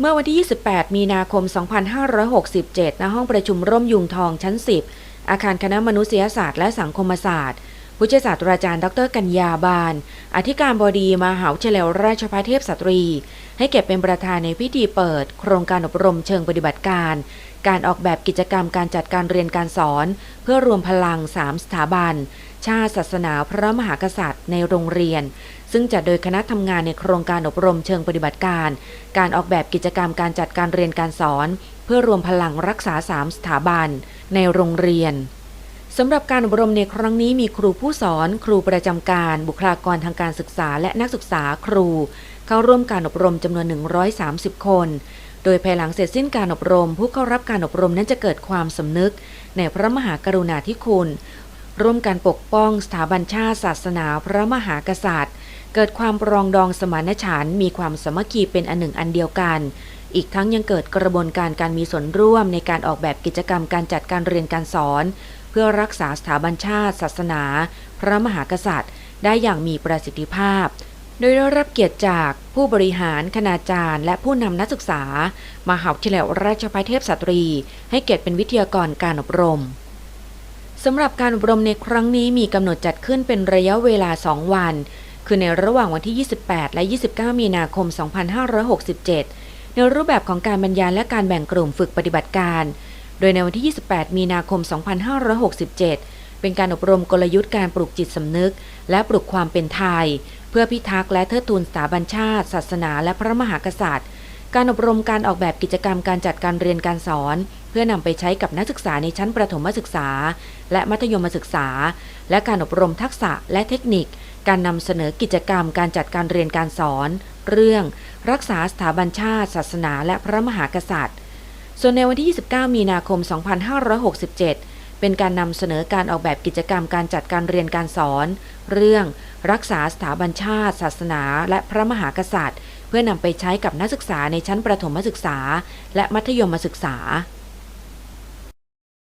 เมื่อวันที่ 28 มีนาคม 2567 ณ ห้องประชุมร่มยุงทองชั้น 10 อาคารคณะมนุษยศาสตร์และสังคมศาสตร์ ผู้ช่วยศาสตราจารย์ ดร กัญญาบานอธิการบดีมหาวิทยาลัยราชภัฏเทพสตรี ให้เก็บเป็นประธานในพิธีเปิด โครงการอบรมเชิงปฏิบัติการ การออกแบบกิจกรรมการจัดการเรียนการสอน เพื่อรวมพลัง 3 สถาบัน ชาติศาสนาพระมหากษัตริย์ในโรงเรียน ซึ่งจัดโดยคณะทำงานในโครงการอบรมเชิงปฏิบัติการ การออกแบบกิจกรรมการจัดการเรียนการสอน เพื่อรวมพลังรักษา3สถาบัน ในโรงเรียนสำหรับการอบรมในครั้งนี้มีครูผู้สอน ครูประจำการ บุคลากรทางการศึกษา และนักศึกษาครู เข้าร่วมการอบรมจำนวน 130 คน โดยภายหลังเสร็จสิ้นการอบรม ผู้เข้ารับการอบรมนั้นจะเกิดความสำนึก ในพระมหากรุณาธิคุณ ร่วมการปกป้องสถาบันชาติศาสนาพระมหากษัตริย์ เกิดความปรองดองสมานฉันท์มีความสามัคคีเป็นอันหนึ่งอันเดียวกัน อีกทั้งยังเกิดกระบวนการการมีส่วนร่วมในการออกแบบกิจกรรมการจัดการเรียนการสอน เพื่อรักษาสถาบันชาติศาสนา พระมหากษัตริย์ ได้อย่างมีประสิทธิภาพ โดยได้รับเกียรติจากผู้บริหาร คณาจารย์ และผู้นำนักศึกษา มหาวิทยาลัยราชภัฏเทพสตรี ให้เกียรติเป็นวิทยากรการอบรม สำหรับการอบรมในครั้งนี้มีกำหนดจัดขึ้นเป็นระยะเวลา 2 วัน คือในระหว่างวันที่ 28 และ 29 มีนาคม 2567 ในรูปแบบของการบรรยายและการแบ่งกลุ่มฝึกปฏิบัติการ โดยในวันที่ 28 มีนาคม 2567 เป็นการอบรมกลยุทธ์การปลูกจิตสำนึก และปลุกความเป็นไทย เพื่อพิทักษ์และเทิดทูนสถาบันชาติ ศาสนา และพระมหากษัตริย์ การอบรมการออกแบบกิจกรรมการจัดการเรียนการสอน พื่อนำไปใช้กับนักศึกษาในชั้นประถมศึกษา และมัธยมศึกษา และการอบรมทักษะและเทคนิค การนำเสนอกิจกรรมการจัดการเรียนการสอน เรื่อง รักษาสถาบันชาติ ศาสนา และพระมหากษัตริย์ ส่วนในวันที่ 29 มีนาคม 2567 เป็นการนำเสนอการออกแบบกิจกรรมการจัดการเรียนการสอน เรื่อง รักษาสถาบันชาติ ศาสนา และพระมหากษัตริย์ เพื่อนำไปใช้กับนักศึกษาในชั้นประถมศึกษา และมัธยมศึกษา